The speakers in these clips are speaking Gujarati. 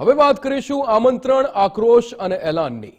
હવે વાત કરીશું આમંત્રણ આક્રોશ અને એલાનની.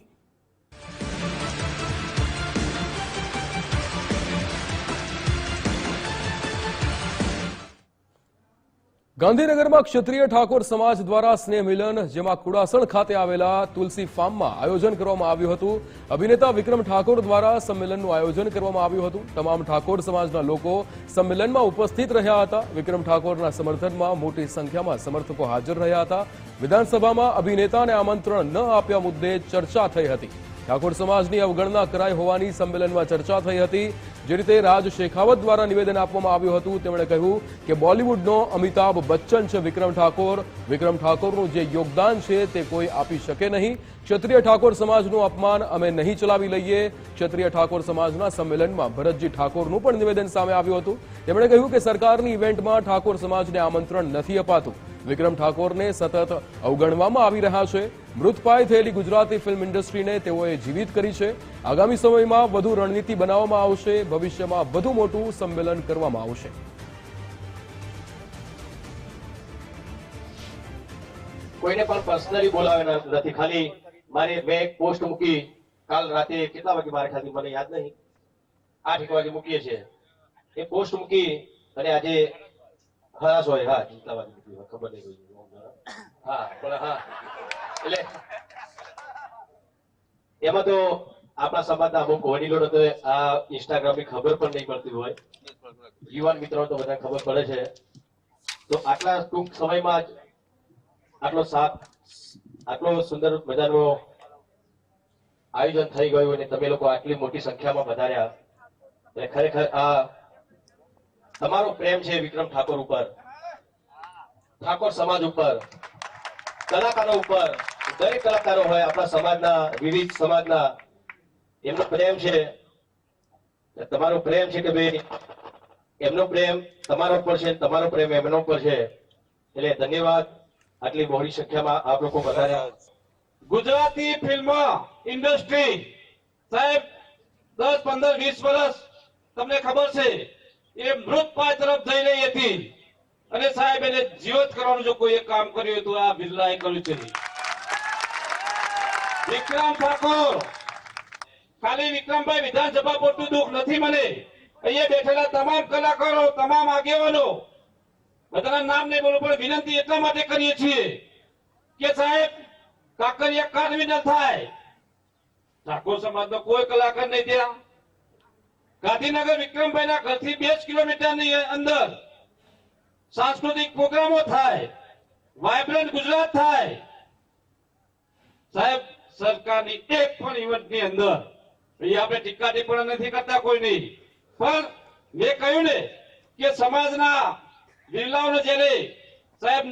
ગાંધીનગરમાં ક્ષત્રિય ઠાકોર સમાજ દ્વારા સ્નેહ મિલન, જેમાં કુડાસણ ખાતે આવેલા તુલસી ફાર્મમાં આયોજન કરવામાં આવ્યું હતું. અભિનેતા વિક્રમ ઠાકોર દ્વારા સંમેલનનું આયોજન કરવામાં આવ્યું હતું. તમામ ઠાકોર સમાજના લોકો સંમેલનમાં ઉપસ્થિત રહ્યા હતા. વિક્રમ ઠાકોરના સમર્થનમાં મોટી સંખ્યામાં સમર્થકો હાજર રહ્યા હતા. વિધાનસભામાં અભિનેતાને આમંત્રણ ન આપ્યા મુદ્દે ચર્ચા થઈ હતી. ઠાકોર સમાજની અવગણના કરાઈ હોવાની સંમેલનમાં ચર્ચા થઈ હતી. જે રીતે રાજ શેખાવત દ્વારા નિવેદન આપવામાં આવ્યું હતું, તેમણે કહ્યું કે બોલિવૂડનો અમિતાભ બચ્ચન છે વિક્રમ ઠાકોર. વિક્રમ ઠાકોરનું જે યોગદાન છે તે કોઈ આપી શકે નહીં. ક્ષત્રિય ઠાકોર સમાજનું અપમાન અમે નહીં ચલાવી લઈએ. ક્ષત્રિય ઠાકોર સમાજના સંમેલનમાં ભરતજી ઠાકોરનું પણ નિવેદન સામે આવ્યું હતું. તેમણે કહ્યું કે સરકારની ઇવેન્ટમાં ઠાકોર સમાજને આમંત્રણ નથી અપાતું. વિક્રમ ઠાકોરને સતત અવગણવામાં આવી રહ્યા છે. મૃતપાય થયેલી ગુજરાતી ફિલ્મ ઇન્ડસ્ટ્રીને તેઓએ જીવિત કરી છે. આગામી સમયમાં વધુ રણનીતિ બનાવવામાં આવશે. ભવિષ્યમાં વધુ મોટું સંમેલન કરવામાં આવશે. કોઈને પણ પર્સનલી બોલાવે નથી. ખાલી મારે મેં એક પોસ્ટ મૂકી કાલ રાતે કેટલા વાગે મારે ખાલી મને યાદ નહીં. આઠ એક વાગે મૂકીએ છીએ. એ પોસ્ટ મૂકી અને આજે હરાશ હોય. હા, કેટલા વાગે મૂકી ખબર નહીં. હા, પણ હા. એટલે એમાં તો આપણા સમાજના અમુક વડીલો તો આ ઇન્સ્ટાગ્રામની ખબર પણ નહીં પડતી હોય. યુવાન મિત્રો તો બધા ખબર પડે છે. તો આટલા ટૂંક સમયમાં જ આટલો સાથ આટલો સુંદર મજાનો આયોજન થઈ ગયું અને તમે લોકો આટલી મોટી સંખ્યામાં વધાર્યા એટલે ખરેખર આ તમારો પ્રેમ છે વિક્રમ ઠાકોર ઉપર. ઠાકોર સમાજ ઉપર. કલાકારો ઉપર, દરેક કલાકારો હોય આપણા સમાજના, વિવિધ સમાજના, એમનો પ્રેમ છે. તમારો પ્રેમ છે કે ભાઈ, એમનો પ્રેમ તમારો ઉપર છે તમારો પ્રેમ એમનો ઉપર છે એટલે ધન્યવાદ. આટલી બહોળી સંખ્યામાં આપ લોકો વધાર્યા ગુજરાતી ફિલ્મ ઇન્ડસ્ટ્રી, સાહેબ, દસ, પંદર, વીસ વર્ષ, તમને ખબર છે, એ મૃત પાય તરફ જઈ રહી હતી. અને સાહેબ, એને જીવત કરવાનું જો કોઈ કામ કર્યું તો આ બિરલાએ કર્યું છે વિક્રમ ઠાકોર, ખાલી વિક્રમભાઈ વિધાનસભા પૂરતું દુઃખ નથી મને. અહીંયા બેઠેલા તમામ કલાકારો, તમામ આગેવાનો, બધાના નામ નહીં બોલું, પણ વિનંતી એટલા માટે કરીએ છીએ કે સાહેબ, કાંકરિયા કાર્નિવલ થાય. ઠાકોર સમાજનો કોઈ કલાકાર નહીં ત્યાં. ગાંધીનગર વિક્રમભાઈના ઘરથી બે કિલોમીટરની અંદર સાંસ્કૃતિક પ્રોગ્રામો થાય વાયબ્રન્ટ ગુજરાત થાય. સાહેબ, સરકારની એક પણ ઇવેન્ટની અંદર આપણે ટીકા ટિપ્પણી નથી કરતા કોઈ નહીં પણ મેં કહ્યું ને કે સમાજના બિરલાઓને જ્યારે સાહેબ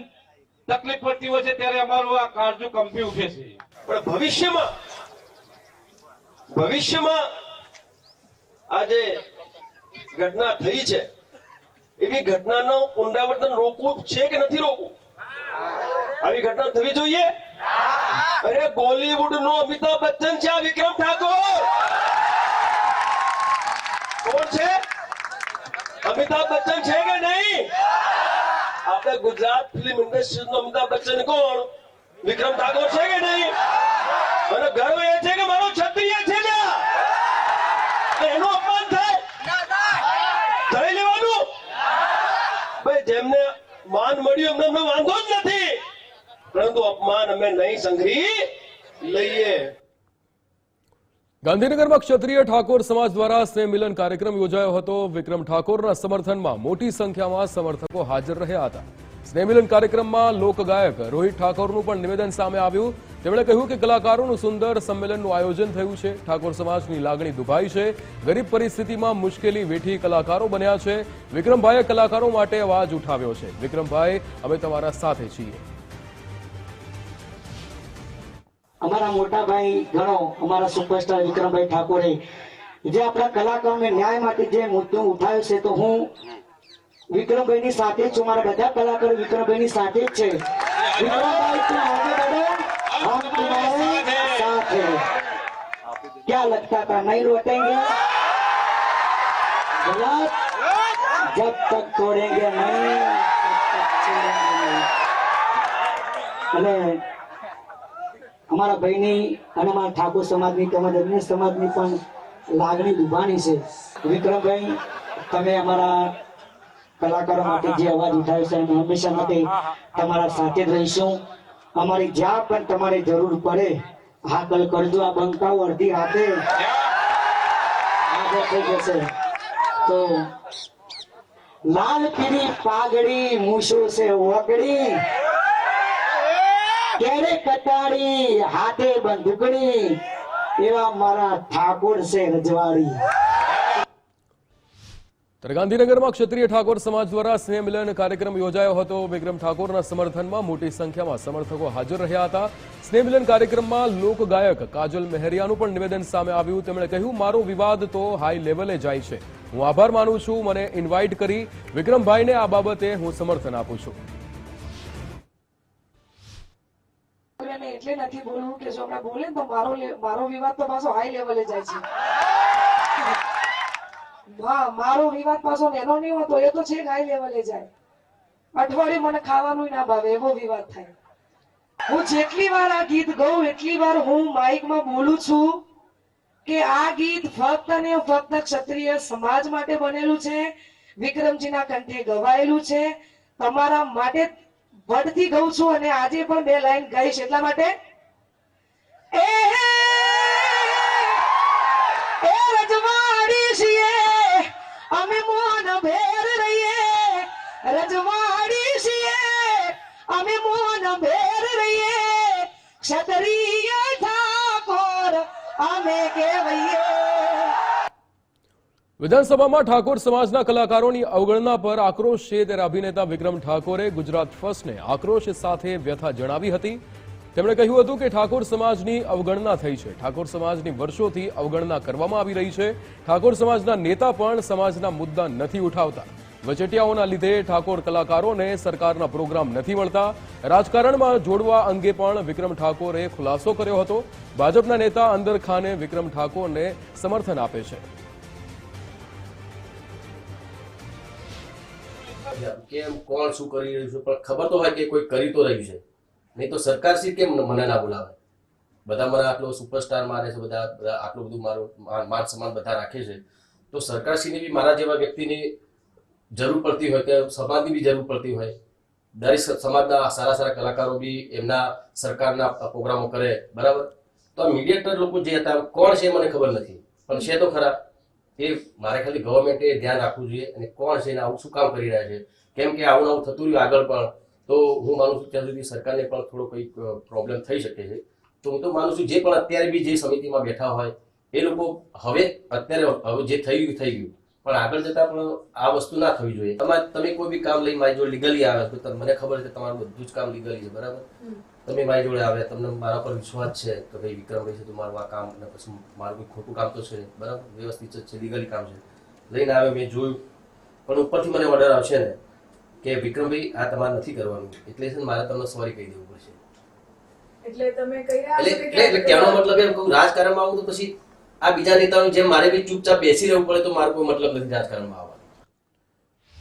તકલીફ પડતી હોય છે ત્યારે અમારું આ કાળજું કંપી ઉઠે છે. પણ ભવિષ્યમાં ભવિષ્યમાં આ જે ઘટના થઈ છે. એવી ઘટનાનો પુનરાવર્તન રોકવું છે કે નથી રોકવું? આવી ઘટના થવી જોઈએ? અરે બોલીવુડ નો અમિતાભ બચ્ચન છે આ વિક્રમ ઠાકોર! કોણ છે? અમિતાભ બચ્ચન છે કે નહીં? આપણે ગુજરાત ફિલ્મ ઇન્ડસ્ટ્રી નો અમિતાભ બચ્ચન કોણ? વિક્રમ ઠાકોર છે કે નહીં અને ગર્વ એ છે કે મારો ક્ષત્રિય છે લ્યા. એનું અપમાન થાય થઈ લેવાનું ભાઈ જેમને એમને અમને વાંધો જ નથી. પરંતુ અપમાન અમે નહીં સંઘરી લઈએ. ગાંધીનગરમાં ક્ષત્રિય ઠાકોર સમાજ દ્વારા સ્નેહ કાર્યક્રમ યોજાયો હતો. વિક્રમ ઠાકોરના સમર્થનમાં મોટી સંખ્યામાં સમર્થકો હાજર રહ્યા હતા. સ્નેહ મિલન કાર્યક્રમમાં લોકગાયક રોહિત ઠાકોરનું પણ નિવેદન સામે આવ્યું. તેમણે કહ્યું કે કલાકારોનું સુંદર સંમેલનનું આયોજન થયું છે. ઠાકોર સમાજની લાગણી દુભાઈ છે. ગરીબ પરિસ્થિતિમાં મુશ્કેલી વેઠી કલાકારો બન્યા છે. વિક્રમભાઈએ કલાકારો માટે અવાજ ઉઠાવ્યો છે. વિક્રમભાઈ, અમે તમારા સાથે છીએ. અમારા મોટા ભાઈ ગણો, અમારા સુપરસ્ટાર વિક્રમભાઈ ઠાકોરે, જે આપણા કલાકારોને ન્યાય માટે જે મુદ્દો ઉઠાવ્યો છે, તો હું વિક્રમભાઈની સાથે જ છું. મારા બધા કલાકારો વિક્રમભાઈની સાથે જ છે. વિક્રમભાઈ क्या लगता था नहीं लौटेंगे गलत जब तक तोड़ेंगे नहीं तब तक छोड़ेंगे नहीं અને અમારા ભાઈની અને અમારા ઠાકોર સમાજની તેમજ અન્ય સમાજની પણ લાગણી દુભાણી છે વિક્રમભાઈ તમે અમારા કલાકારો માટે જે અવાજ ઉઠાવ્યો છે અમે હંમેશા માટે તમારા સાથે જ રહીશું અમારી જ્યાં પણ તમારે જરૂર પડે હાકલ કરજો, આ બંકાઓ અડધી હાથે. આગળ થઈ જશે તો લાલ પીરી પાઘડી, મૂછો છે ઓકડી કેરે કટાડી હાથે બંદૂકડી એવા મારા ઠાકોર છે રજવાડી. ત્યારે ગાંધીનગરમાં ક્ષત્રિય ઠાકોર સમાજ દ્વારા સ્નેહ મિલન કાર્યક્રમ યોજાયો હતો. વિક્રમ ઠાકોરના સમર્થનમાં મોટી સંખ્યામાં સમર્થકો હાજર રહ્યા હતા. સ્નેહ મિલન કાર્યક્રમમાં લોકગાયક કાજલ મહેરિયાનું પણ નિવેદન સામે આવ્યું. તેમણે કહ્યું, મારો વિવાદ તો હાઈ લેવલે જાય છે. હું આભાર માનું છું. મને ઇન્વાઇટ કરી વિક્રમભાઈને આ બાબતે હું સમર્થન આપું છું. એટલે નથી બોલવું કે જો આપણે બોલે તો મારો મારો વિવાદ તો પાછો હાઈ લેવલે જાય છે. હા, મારો વિવાદ પાછો નેનો નહીં હોતો, એ તો છેક હાઈ લેવલે જાય. અઠવાડિયે મને ખાવાનું ના ભાવે, એવો વિવાદ થાય. હું જેટલી વાર આ ગીત ગઉં, એટલી વાર હું માઇકમાં બોલું છું કે આ ગીત ફક્ત ને ફક્ત ક્ષત્રિય સમાજ માટે બનેલું છે. વિક્રમજીના કંઠે ગવાયેલું છે. તમારા માટે વડથી ગઉં છું અને આજે પણ બે લાઈન ગાઈશ. એટલા માટે? એ રજવાડી છીએ! મોન રહીએ, ક્ષત્રિય ઠાકોર, અમે કહેવાઈએ. વિધાનસભામાં ઠાકોર સમાજના કલાકારોની અવગણના પર આક્રોશ છે ત્યારે અભિનેતા વિક્રમ ઠાકોરે ગુજરાત ફર્સ્ટને આક્રોશ સાથે વ્યથા જણાવી હતી. તેમણે કહ્યું હતું કે ઠાકોર સમાજની અવગણના થઈ છે. ઠાકોર સમાજની વર્ષોથી અવગણના કરવામાં આવી રહી છે. ઠાકોર સમાજના નેતા પણ સમાજના મુદ્દા નથી ઉઠાવતા. વચેટિયાઓના લીધે ઠાકોર કલાકારોને સરકારના પ્રોગ્રામ નથી મળતા. રાજકારણમાં જોડવા અંગે પણ વિક્રમ ઠાકોરે ખુલાસો કર્યો હતો. ભાજપના નેતા અંદર ખાને વિક્રમ ઠાકોરને સમર્થન આપે છે. કેમ, કોણ શું કરી રહ્યું છે? પણ ખબર તો હોય કે કોઈ કરી તો રહ્યું છે. નહીં તો સરકાર શ્રી કેમ મને ના બોલાવે? બધા મારા આટલો સુપરસ્ટાર મારે છે, બધા આટલું બધું મારું માન સમાન બધા રાખે છે. તો સરકારશ્રીની બી મારા જેવા વ્યક્તિની જરૂર પડતી હોય કે સમાજની બી જરૂર પડતી હોય. દરેક સમાજના સારા સારા કલાકારો બી એમના સરકારના પ્રોગ્રામો કરે, બરાબર? તો આ મીડિયેટર લોકો જે હતા, કોણ છે મને ખબર નથી. પણ છે તો ખરા. એ મારે ખાલી ગવર્મેન્ટે ધ્યાન રાખવું જોઈએ અને કોણ છે ને આવું શું કામ કરી રહ્યા છે? કેમ કે આવું આવું થતું રહ્યું આગળ પણ, તો હું માનું છું ત્યાં સુધી સરકારને પણ થોડો કંઈક પ્રોબ્લેમ થઈ શકે છે. તો હું તો માનું છું જે પણ અત્યારે બી જે સમિતિમાં બેઠા હોય, એ લોકો હવે, અત્યારે હવે જે થઈ ગયું થઈ ગયું. પણ આગળ જતા પણ આ વસ્તુ ના થવી જોઈએ. તમારે તમે કોઈ બી કામ લઈ મારી જોડે લીગલી આવે તો મને ખબર છે તમારું બધું જ કામ લીગલી છે બરાબર? તમે મારી જોડે આવે તમને મારા પર વિશ્વાસ છે કે ભાઈ વિક્રમભાઈ છે તો મારું આ કામ અને પછી મારું કોઈ ખોટું કામ તો છે બરાબર? વ્યવસ્થિત છે લીગલી કામ છે. લઈને આવે મેં જોયું. પણ ઉપરથી મને ઓર્ડર આવશે ને કે વિક્રમભાઈ આ તમારે નથી કરવાનું. એટલે છે મારે તમને સોરી કહી દેવું પડશે. એટલે તમે કહી એટલે કહેવાનો મતલબ એમ કહું રાજકારણમાં આવું તો પછી આ બીજા નેતાઓની જેમ મારે બી ચૂપચાપ બેસી રહેવું પડે તો મારો કોઈ મતલબ નથી રાજકારણમાં